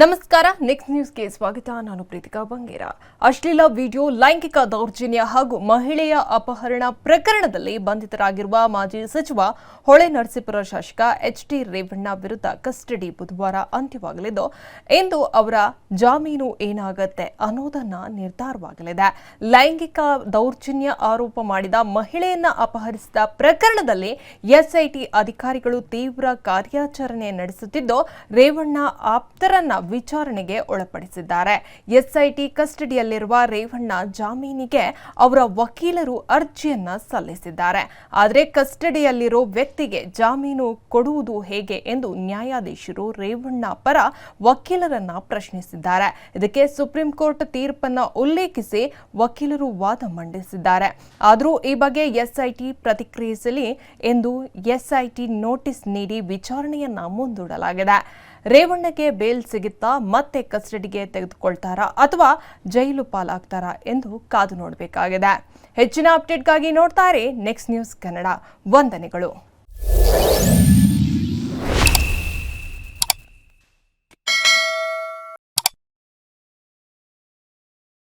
ನಮಸ್ಕಾರ ನೆಕ್ಸ್ಟ್ ನ್ಯೂಸ್ಗೆ ಸ್ವಾಗತ. ನಾನು ಪ್ರೀತಿಕಾ ಬಂಗೇರ. ಅಶ್ಲೀಲ ವಿಡಿಯೋ, ಲೈಂಗಿಕ ದೌರ್ಜನ್ಯ ಹಾಗೂ ಮಹಿಳೆಯ ಅಪಹರಣ ಪ್ರಕರಣದಲ್ಲಿ ಬಂಧಿತರಾಗಿರುವ ಮಾಜಿ ಸಚಿವ, ಹೊಳೆ ನರಸೀಪುರ ಶಾಸಕ ಎಚ್ ಟಿ ರೇವಣ್ಣ ವಿರುದ್ಧ ಕಸ್ಟಡಿ ಬುಧವಾರ ಅಂತ್ಯವಾಗಲಿದ್ದು, ಇಂದು ಅವರ ಜಾಮೀನು ಏನಾಗುತ್ತೆ ಅನ್ನೋದನ್ನ ನಿರ್ಧಾರವಾಗಲಿದೆ. ಲೈಂಗಿಕ ದೌರ್ಜನ್ಯ ಆರೋಪ ಮಾಡಿದ ಮಹಿಳೆಯನ್ನ ಅಪಹರಿಸಿದ ಪ್ರಕರಣದಲ್ಲಿ ಎಸ್ಐಟಿ ಅಧಿಕಾರಿಗಳು ತೀವ್ರ ಕಾರ್ಯಾಚರಣೆ ನಡೆಸುತ್ತಿದ್ದು, ರೇವಣ್ಣ ಆಪ್ತರನ್ನ ವಿಚಾರಣೆಗೆ ಒಳಪಡಿಸಿದ್ದಾರೆ. ಎಸ್ಐಟಿ ಕಸ್ಟಡಿಯಲ್ಲಿರುವ ರೇವಣ್ಣ ಜಾಮೀನಿಗೆ ಅವರ ವಕೀಲರು ಅರ್ಜಿಯನ್ನ ಸಲ್ಲಿಸಿದ್ದಾರೆ. ಆದರೆ ಕಸ್ಟಡಿಯಲ್ಲಿರೋ ವ್ಯಕ್ತಿಗೆ ಜಾಮೀನು ಕೊಡುವುದು ಹೇಗೆ ಎಂದು ನ್ಯಾಯಾಧೀಶರು ರೇವಣ್ಣ ಪರ ವಕೀಲರನ್ನ ಪ್ರಶ್ನಿಸಿದ್ದಾರೆ. ಇದಕ್ಕೆ ಸುಪ್ರೀಂ ಕೋರ್ಟ್ ತೀರ್ಪನ್ನ ಉಲ್ಲೇಖಿಸಿ ವಕೀಲರು ವಾದ ಮಂಡಿಸಿದ್ದಾರೆ. ಆದರೂ ಈ ಬಗ್ಗೆ ಎಸ್ಐಟಿ ಪ್ರತಿಕ್ರಿಯಿಸಲಿ ಎಂದು ಎಸ್ಐಟಿ ನೋಟಿಸ್ ನೀಡಿ ವಿಚಾರಣೆಯನ್ನ ಮುಂದೂಡಲಾಗಿದೆ. ರೇವಣ್ಣಗೆ ಬೇಲ್ ಸಿಗುತ್ತಾ ಮತ್ತೆ ಕಸ್ಟಡಿಗೆ ತೆಗೆದುಕೊಳ್ತಾರಾ ಅಥವಾ ಜೈಲು ಪಾಲಾಗ್ತಾರಾ ಎಂದು ಕಾದು ನೋಡಬೇಕಾಗಿದೆ. ಹೆಚ್ಚಿನ ಅಪ್ಡೇಟ್ಗಾಗಿ ನೋಡ್ತಾರೆ ನೆಕ್ಸ್ಟ್ ನ್ಯೂಸ್ ಕನ್ನಡ ವಂದನೆಗಳು.